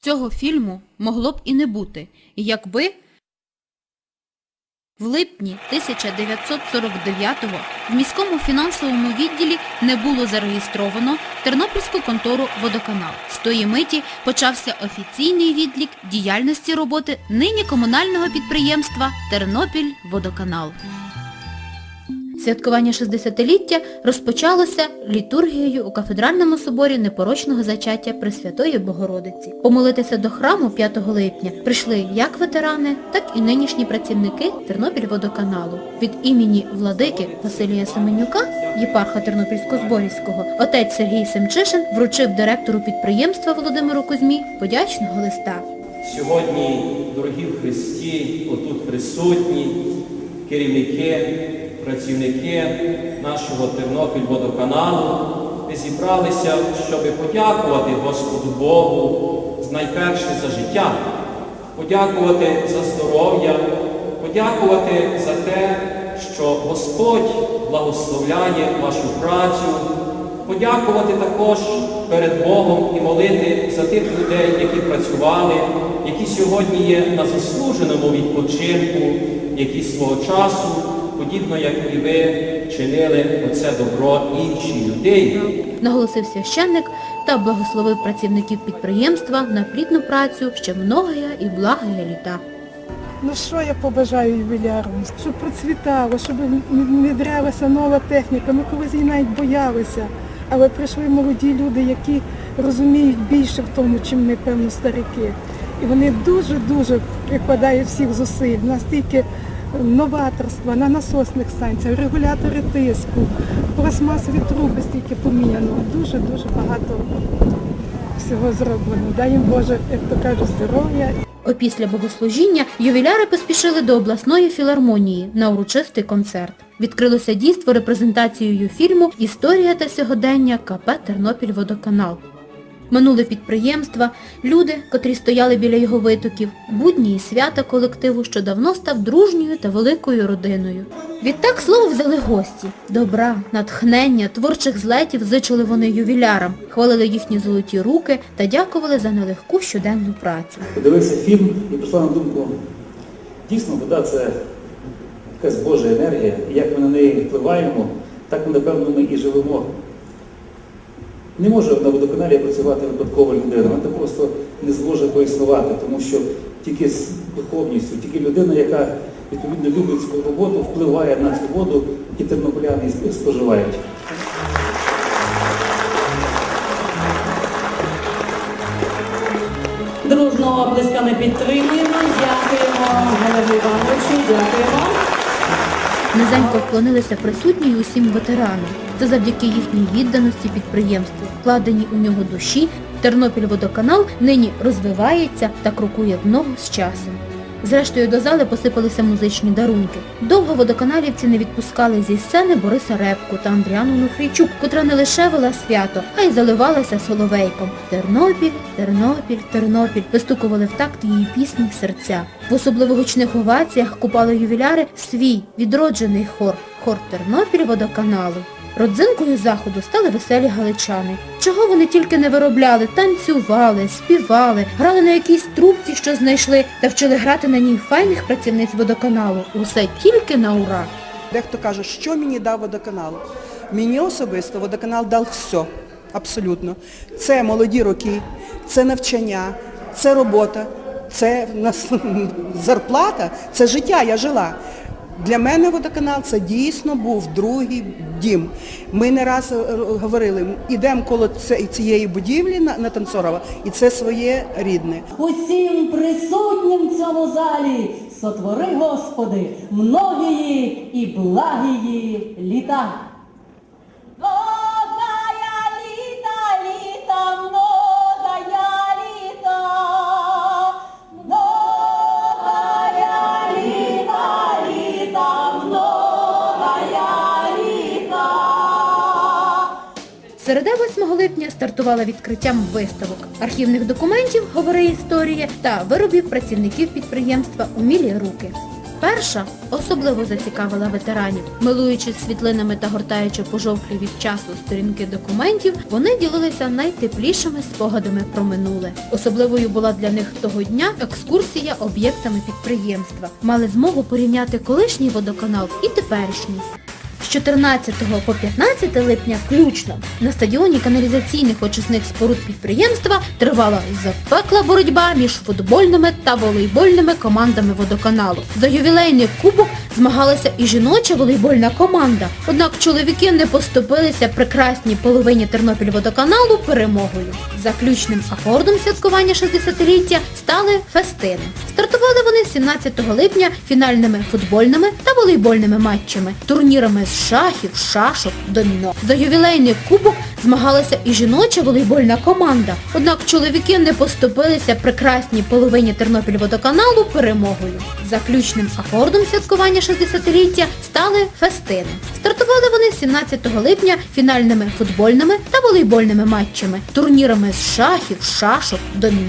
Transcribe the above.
Цього фільму могло б і не бути, якби в липні 1949-го в міському фінансовому відділі не було зареєстровано Тернопільську контору «Водоканал». З тої миті почався офіційний відлік діяльності роботи нині комунального підприємства «Тернопіль-Водоканал». Святкування 60-ліття розпочалося літургією у кафедральному соборі непорочного зачаття Пресвятої Богородиці. Помолитися до храму 5 липня прийшли як ветерани, так і нинішні працівники Тернопіль-Водоканалу. Від імені владики Василія Семенюка, єпарха Тернопільсько-Зборівського, отець Сергій Семчишин вручив директору підприємства Володимиру Кузьмі подячного листа. Сьогодні, дорогі в Христі, отут присутні керівники, працівники нашого Тернопіль-водоканалу, зібралися, щоб подякувати Господу Богу найперше за життя, подякувати за здоров'я, подякувати за те, що Господь благословляє вашу працю, подякувати також перед Богом і молити за тих людей, які працювали, які сьогодні є на заслуженому відпочинку, які свого часу, подібно як і ви, чинили оце добро іншій людині. наголосив священник та благословив працівників підприємства на плідну працю ще многая і благая літа. Ну що я побажаю ювілярам? Щоб процвітало, щоб внедрялася нова техніка. Ми колись її навіть боялися. Але прийшли молоді люди, які розуміють більше в тому, чим ми, певно, старики. І вони дуже-дуже прикладають всіх зусиль. Настільки новаторства на насосних станціях, регулятори тиску, пластмасові труби стільки поміняно. Дуже-дуже багато всього зроблено. Дай їм Боже, як то кажуть, здоров'я Опісля богослужіння ювіляри поспішили до обласної філармонії на урочистий концерт. Відкрилося дійство репрезентацією фільму «Історія та сьогодення КП Тернопіль-Водоканал». Минули підприємства, люди, котрі стояли біля його витоків, будні і свята колективу, що давно став дружньою та великою родиною. Відтак слово взяли гості. Добра, натхнення, творчих злетів зичили вони ювілярам, хвалили їхні золоті руки та дякували за нелегку щоденну працю. Подивився фільм і прийшла на думку, дійсно вода це якась Божа енергія, і як ми на неї впливаємо, так ми, напевно, ми і живемо. Не може на водоканалі працювати випадкова людина, вона просто не зможе поіснувати, тому що тільки з духовністю, тільки людина, яка відповідно любить свою роботу, впливає на цю воду, і тернополяни споживають. Дружно оплесками підтримуємо. Дякуємо Галину Івановичу, дякуємо. Низенько вклонилися присутні усім ветеранам. Це завдяки їхній відданості підприємству, вкладеній у нього душі, Тернопіль-водоканал нині розвивається та крокує в ногу з часом. Зрештою до зали посипалися музичні дарунки. Довго водоканалівці не відпускали зі сцени Бориса Репку та Андріану Нуфрійчук, котра не лише вела свято, а й заливалася соловейком. Тернопіль, Тернопіль, Тернопіль вистукували в такт її пісні серця. В особливо гучних оваціях купали ювіляри свій відроджений хор, хор Тернопіль водоканалу. Родзинкою заходу стали веселі галичани. Чого вони тільки не виробляли, танцювали, співали, грали на якійсь трубці, що знайшли, та вчили грати на ній файних працівниць водоканалу. Усе тільки на ура. Дехто каже, що мені дав водоканал. Мені особисто водоканал дав все, абсолютно. Це молоді роки, це навчання, це робота, це зарплата, це життя, я жила. Для мене водоканал це дійсно був другий дім. Ми не раз е, говорили, ідемо коло цієї будівлі на, на Танцорова, і це своє рідне. Усім присутнім в цьому залі сотвори, Господи, многії і благії літа. Середа 8 липня стартувала відкриттям виставок, архівних документів, говори історія та виробів працівників підприємства «Умілі руки». Перша особливо зацікавила ветеранів. Милуючись світлинами та гортаючи пожовклі від часу сторінки документів, вони ділилися найтеплішими спогадами про минуле. Особливою була для них того дня екскурсія об'єктами підприємства. Мали змогу порівняти колишній водоканал і теперішній. З 14 по 15 липня включно на стадіоні каналізаційних очисних споруд підприємства тривала запекла боротьба між футбольними та волейбольними командами водоканалу. За ювілейний кубок змагалася і жіноча волейбольна команда. Однак чоловіки не поступилися прекрасній половині Тернопільводоканалу перемогою. Заключним акордом святкування 60-ліття стали фестини. Стартували вони 17 липня фінальними футбольними та волейбольними матчами, турнірами з шахів, шашок, доміно. За ювілейний кубок змагалася і жіноча волейбольна команда. Однак чоловіки не поступилися прекрасній половині Тернопільводоканалу перемогою. Заключним акордом святкування 60-ліття стали фестини. Стартували вони 17 липня фінальними футбольними та волейбольними матчами, турнірами з шахів, шашок, доміно.